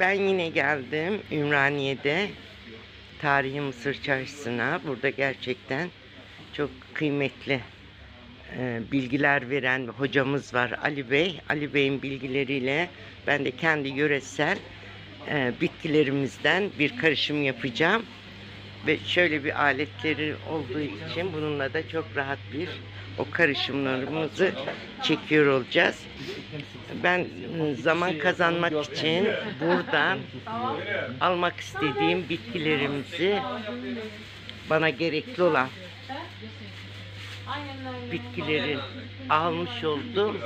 ben yine geldim Ümraniye'de Tarihi Mısır Çarşısı'na. Burada gerçekten çok kıymetli e, bilgiler veren hocamız var Ali Bey. Ali Bey'in bilgileriyle ben de kendi yöresel e, bitkilerimizden bir karışım yapacağım. Ve şöyle bir aletleri olduğu için bununla da çok rahat bir o karışımlarımızı çekiyor olacağız. Ben ıı, zaman kazanmak için buradan almak istediğim bitkilerimizi bana gerekli olan bitkileri almış oldum.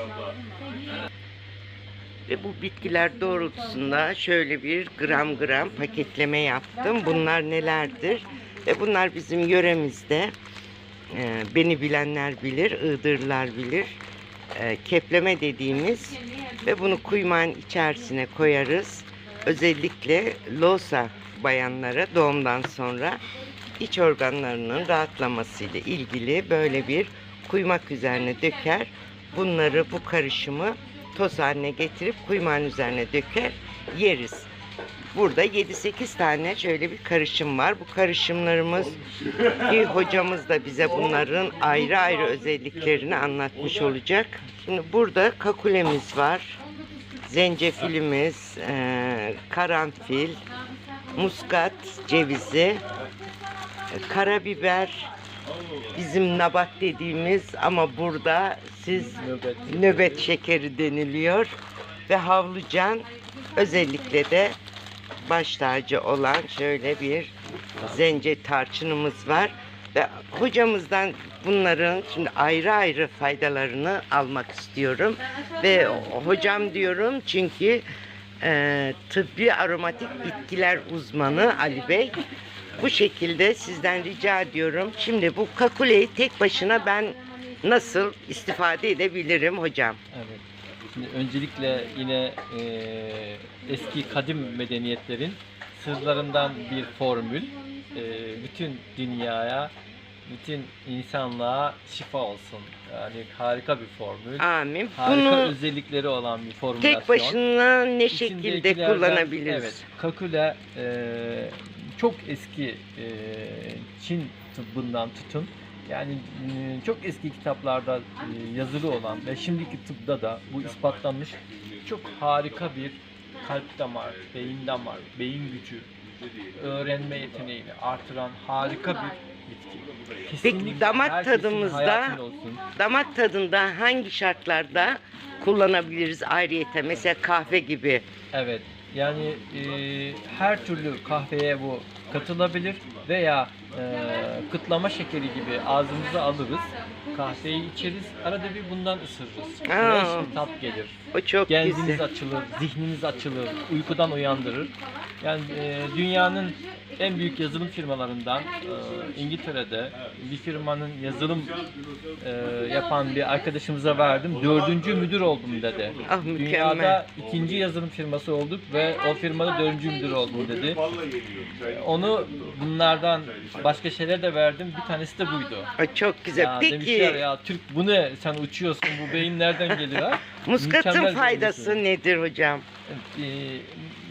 Ve bu bitkiler doğrultusunda şöyle bir gram gram paketleme yaptım. Bunlar nelerdir? Ve bunlar bizim yöremizde e, beni bilenler bilir, Iğdırlılar bilir. E, kepleme dediğimiz ve bunu kuymağın içerisine koyarız. Özellikle losa bayanlara doğumdan sonra iç organlarının rahatlamasıyla ilgili böyle bir kuymak üzerine döker. Bunları bu karışımı toz haline getirip kuymağın üzerine döker yeriz. Burada 7-8 tane şöyle bir karışım var. Bu karışımlarımız ki hocamız da bize bunların ayrı ayrı özelliklerini anlatmış olacak. Şimdi burada kakulemiz var. Zencefilimiz, eee, karanfil, muskat cevizi, e, karabiber, bizim nabat dediğimiz ama burada siz nöbet şekeri deniliyor ve havlucan özellikle de baş tacı olan şöyle bir zence tarçınımız var ve hocamızdan bunların şimdi ayrı ayrı faydalarını almak istiyorum ve hocam diyorum çünkü e, tıbbi aromatik bitkiler uzmanı Ali Bey bu şekilde sizden rica ediyorum. Şimdi bu kakuleyi tek başına ben nasıl istifade edebilirim hocam? Evet. Şimdi öncelikle yine eee, eski kadim medeniyetlerin sırlarından bir formül. Eee, bütün dünyaya, bütün insanlığa şifa olsun. Yani harika bir formül. Amin. Harika Bunu özellikleri olan bir formülasyon. tek başına ne şekilde kullanabiliriz? Evet. Kakule eee, çok eski eee, Çin tıbbından tutun. Yani eee, çok eski kitaplarda eee, yazılı olan ve şimdiki tıpta da bu ispatlanmış çok harika bir kalp damar, beyin damar, beyin gücü, öğrenme yeteneğini artıran harika bir bitki. Kesinlikle damak herkesin tadımızda- hayatında olsun. Damak tadında hangi şartlarda kullanabiliriz ayrıyete? Mesela kahve gibi. Evet. Yani e, her türlü kahveye bu katılabilir veya e, kıtlama şekeri gibi ağzımıza alırız. Kahveyi içeriz. Arada bir bundan ısırırız. Aa. Fresh bir tat gelir. O çok Genziniz güzel. açılır, zihniniz açılır, uykudan uyandırır. Yani e, dünyanın en büyük yazılım firmalarından e, İngiltere'de bir firmanın yazılım e, yapan bir arkadaşımıza verdim. Dördüncü müdür oldum dedi. Ah mükemmel. Dünyada ikinci yazılım firması olduk ve o firmada dördüncü müdür oldum dedi. Onu bunlardan başka şeyler de verdim. Bir tanesi de buydu. O çok güzel. Ya Peki ya Türk bu ne sen uçuyorsun bu beyin nereden geliyor ha? muskatın Mükemmel bir faydası bilgi. nedir hocam? Ee,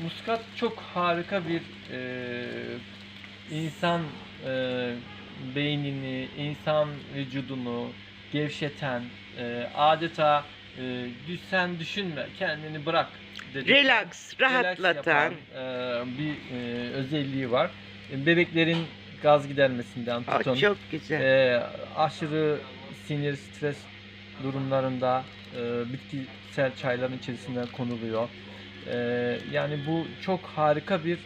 muskat çok harika bir e, insan e, beynini, insan vücudunu gevşeten, e, adeta e, düş- sen düşünme, kendini bırak. Relax, rahatlatan. yapan, e, bir e, özelliği var. E, Bebeklerin gaz gidermesinden Aa, tutun. çok güzel. Ee, aşırı sinir, stres durumlarında e, bitkisel çayların içerisinde konuluyor. Ee, yani bu çok harika bir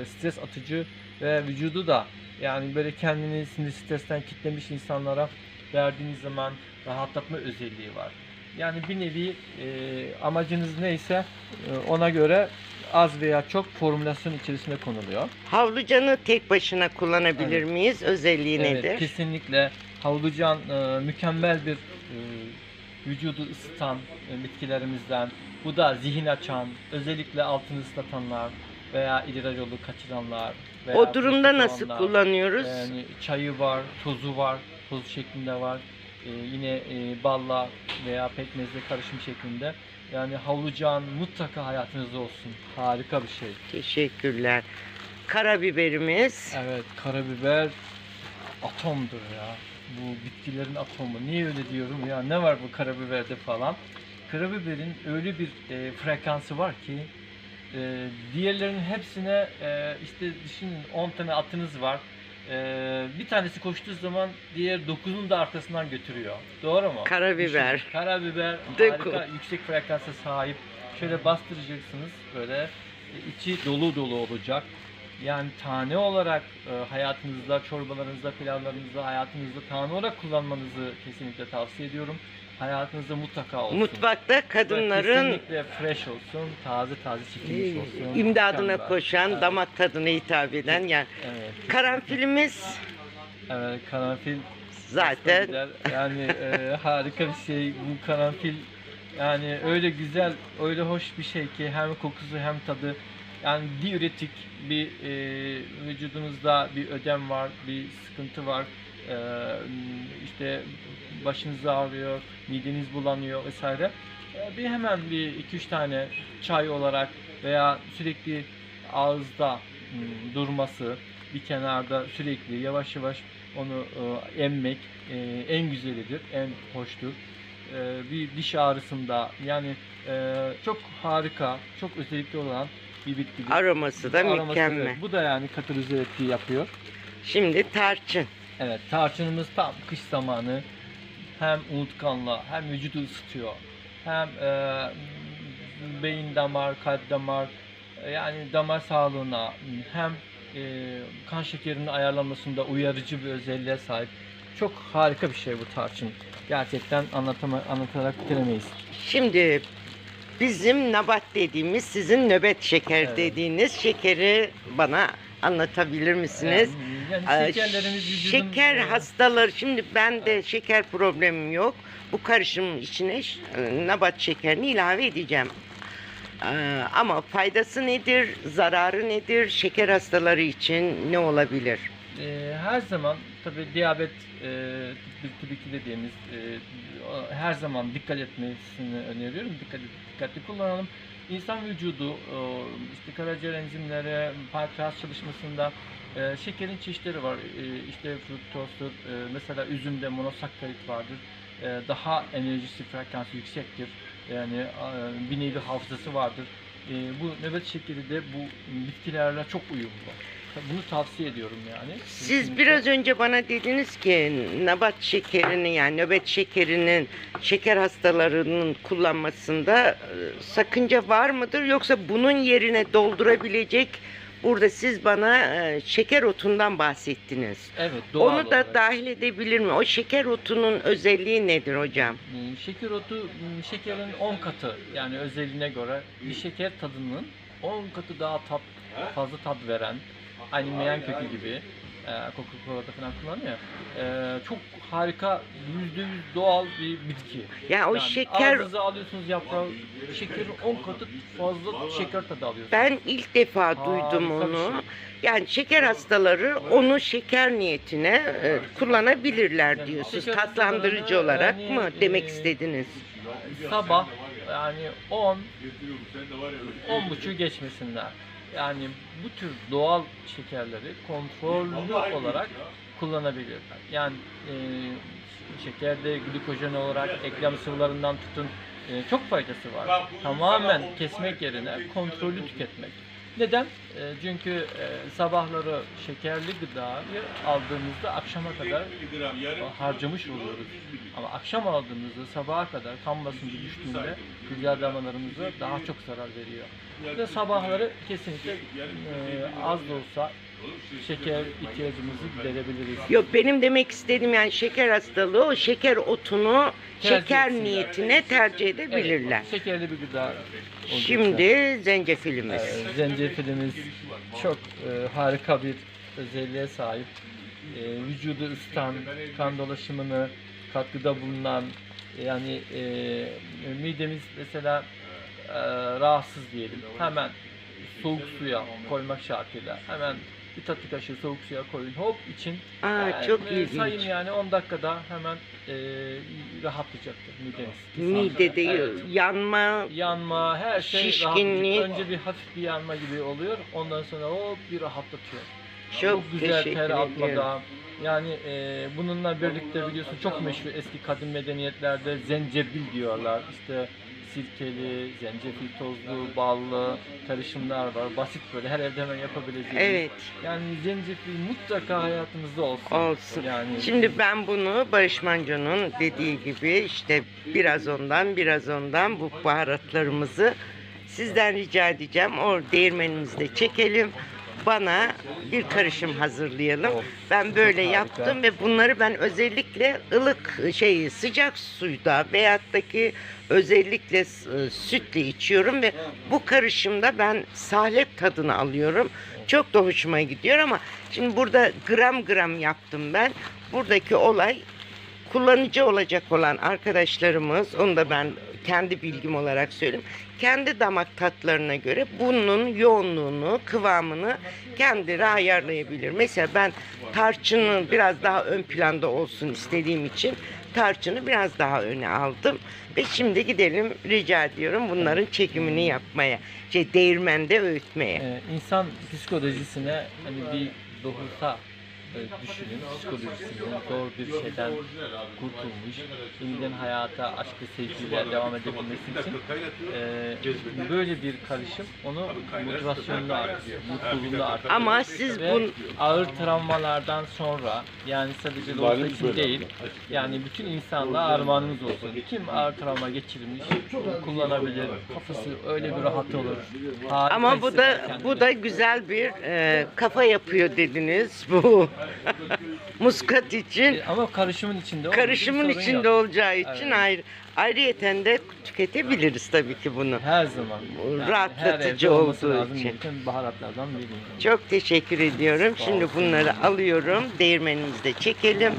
e, stres atıcı ve vücudu da yani böyle kendini sinir stresten kitlemiş insanlara verdiğiniz zaman rahatlatma özelliği var. Yani bir nevi e, amacınız neyse e, ona göre az veya çok formülasyon içerisinde konuluyor. Havlucanı tek başına kullanabilir Evet. miyiz? Özelliği Evet, nedir? kesinlikle havlucan e, mükemmel bir e, vücudu ısıtan e, bitkilerimizden. Bu da zihin açan, özellikle altını ıslatanlar veya idrar yolu kaçıranlar. veya O durumda prostat nasıl olanlar. kullanıyoruz? Yani çayı var, tozu var, toz şeklinde var. E, yine e, balla veya pekmezle karışım şeklinde. Yani havlucan mutlaka hayatınızda olsun. Harika bir şey. Teşekkürler. Karabiberimiz. Evet, karabiber atomdur ya. Bu bitkilerin atomu. Niye öyle diyorum ya? Ne var bu karabiberde falan? Karabiberin öyle bir e, frekansı var ki e, diğerlerinin hepsine e, işte düşünün 10 tane atınız var. E, bir tanesi koştuğu zaman diğer 9'unu da arkasından götürüyor. Doğru mu? Karabiber. Düşünün, Karabiber Deko. harika yüksek frekansa sahip. Şöyle bastıracaksınız böyle e, içi dolu dolu olacak. Yani tane olarak e, hayatınızda, çorbalarınızda, pilavlarınızda, hayatınızda tane olarak kullanmanızı kesinlikle tavsiye ediyorum. Hayatınızda mutlaka olsun. Mutfakta kadınların kesinlikle fresh olsun, taze taze çekilmiş olsun. imdadına Mükemmel. koşan, Evet, damak tadına hitap eden yani Evet, karanfilimiz evet karanfil zaten. Yani e, harika bir şey. Bu karanfil yani öyle güzel, öyle hoş bir şey ki hem kokusu hem tadı. Yani diüretik bir e, vücudunuzda bir ödem var, bir sıkıntı var. İşte başınız ağrıyor, mideniz bulanıyor vesaire. Bir hemen bir iki üç tane çay olarak veya sürekli ağızda hmm, durması, bir kenarda sürekli yavaş yavaş onu emmek en güzelidir, en hoştur. Bir diş ağrısında yani çok harika, çok özellikli olan bir bitkidir. aroması da Aroması, mükemmel. evet, bu da yani katalize etkiyi yapıyor. Şimdi tarçın. Evet, tarçınımız tam kış zamanı hem unutkanla hem vücudu ısıtıyor. Hem e, beyin damar, kalp damar e, yani damar sağlığına hem e, kan şekerinin ayarlanmasında uyarıcı bir özelliğe sahip. Çok harika bir şey bu tarçın. Gerçekten anlatama, anlatarak bitiremeyiz. Şimdi bizim nabat dediğimiz, sizin nöbet şeker Evet. dediğiniz şekeri bana anlatabilir misiniz? Yani, yani şekerlerimiz vücudun... Şeker hastaları, şimdi ben de şeker problemim yok. Bu karışımın içine ş- e, nabat şekerini ilave edeceğim. Ee, ama faydası nedir, zararı nedir, şeker hastaları için ne olabilir? Ee, her zaman tabi diyabet e, tip, tip 2 dediğimiz e, o- her zaman dikkat etmesini öneriyorum. Dikkat, dikkatli kullanalım. İnsan vücudu e, işte karaciğer enzimleri, pankreas çalışmasında e, şekerin çeşitleri var. E, işte fruktozdur, e, mesela üzümde monosakkarit vardır. E, daha enerjisi frekansı yüksektir. Yani e, bir nevi hafızası vardır. E, bu nöbet şekeri de bu bitkilerle çok uyumlu. Bunu tavsiye ediyorum yani. Siz Kesinlikle. biraz önce bana dediniz ki nabat şekerini yani nöbet şekerinin şeker hastalarının kullanmasında e, sakınca var mıdır yoksa bunun yerine doldurabilecek burada siz bana e, şeker otundan bahsettiniz. Evet, doğal Onu da olarak. dahil edebilir mi? O şeker otunun özelliği nedir hocam? Hmm, Şeker otu hmm, şekerin 10 katı yani özelliğine göre bir şeker tadının 10 katı daha tat fazla tat veren aynı meyan kökü gibi Coca-Cola'da falan kullanıyor. E, çok harika %100 doğal bir bitki. Yani o Yani şeker Ağzınıza alıyorsunuz yaprağı şekerin 10 katı fazla şeker tadı alıyorsunuz. ben ilk defa duydum Harika bir onu. şey. Yani şeker hastaları onu şeker niyetine e, kullanabilirler Yani diyorsunuz. Tatlandırıcı olarak yani, mı demek e, istediniz? sabah yani 10 10 buçuğu geçmesinler. Yani bu tür doğal şekerleri kontrollü olarak kullanabilirler. Yani e, şekerde glikojen olarak eklem sıvılarından tutun e, çok faydası var. Tamamen kesmek yerine kontrollü tüketmek. Neden? E, çünkü e, sabahları şekerli gıdayı aldığımızda akşama kadar harcamış oluyoruz. Ama akşam aldığımızda sabaha kadar kan basıncı düştüğünde güzel damarlarımıza daha çok zarar veriyor. Ve sabahları kesinlikle e, az da olsa şeker ihtiyacımızı giderebiliriz. Yok benim demek istediğim yani şeker hastalığı o şeker otunu Tercih şeker etsinler. niyetine tercih edebilirler. Evet, şekerli bir gıda. olacak. Şimdi zencefilimiz. Ee, zencefilimiz çok e, harika bir özelliğe sahip. E, vücudu ısıtan, kan dolaşımını katkıda bulunan, yani e, midemiz mesela e, rahatsız diyelim. Hemen soğuk suya koymak şartıyla hemen bir tatlı kaşığı soğuk suya koyun. Hop için. Aa, Yani, çok e, ilginç. Sayın yani 10 dakikada hemen e, rahatlayacaktır mideniz. Midede Evet. yanma, Yanma, her şey Şişkinlik. Önce bir hafif bir yanma gibi oluyor. Ondan sonra hop bir rahatlatıyor. çok güzel teşekkür ter atmada. Yani e, bununla birlikte biliyorsun çok meşhur eski kadim medeniyetlerde zencebil diyorlar. İşte sirkeli, zencefil tozlu, ballı karışımlar var. Basit böyle her evde hemen yapabileceğiniz. Evet. Yani zencefil mutlaka hayatımızda olsun. Olsun. Yani Şimdi ben bunu Barış Manço'nun dediği gibi işte biraz ondan biraz ondan bu baharatlarımızı sizden rica edeceğim. O değirmenimizde çekelim. Bana bir karışım hazırlayalım. Ben böyle yaptım ve bunları ben özellikle ılık şey sıcak suyda veyahut özellikle e, sütle içiyorum ve bu karışımda ben salep tadını alıyorum. Çok da hoşuma gidiyor ama şimdi burada gram gram yaptım ben. Buradaki olay kullanıcı olacak olan arkadaşlarımız, onu da ben kendi bilgim olarak söyleyeyim. Kendi damak tatlarına göre bunun yoğunluğunu, kıvamını kendileri ayarlayabilir. Mesela ben tarçını biraz daha ön planda olsun istediğim için tarçını biraz daha öne aldım. Ve şimdi gidelim rica ediyorum bunların çekimini yapmaya. Şey değirmende öğütmeye. e, insan psikolojisine hani bir doğursa e, düşünün psikolojisinden zor bir şeyden kurtulmuş, yeniden hayata, aşkı, sevgiyle devam edebilmesi için e, böyle bir karışım onu motivasyonunu artırıyor, mutluluğunu artırıyor. Ama siz Ve bun ağır travmalardan sonra yani sadece Loğusa için değil yani bütün insanlığa armağanımız olsun. Kim ağır travma geçirmiş kullanabilir. Kafası öyle bir rahat olur. harika Ama bu da bu da güzel bir e, kafa yapıyor dediniz bu muskat için. E, ama karışımın içinde için Karışımın içinde yok. olacağı için Evet. ayrı ayrıyeten de tüketebiliriz tabii ki bunu. her zaman yani rahatlatıcı her olduğu için. gereken baharatlardan biri. Çok teşekkür ediyorum. Şimdi bunları alıyorum. Değirmenimizde çekelim.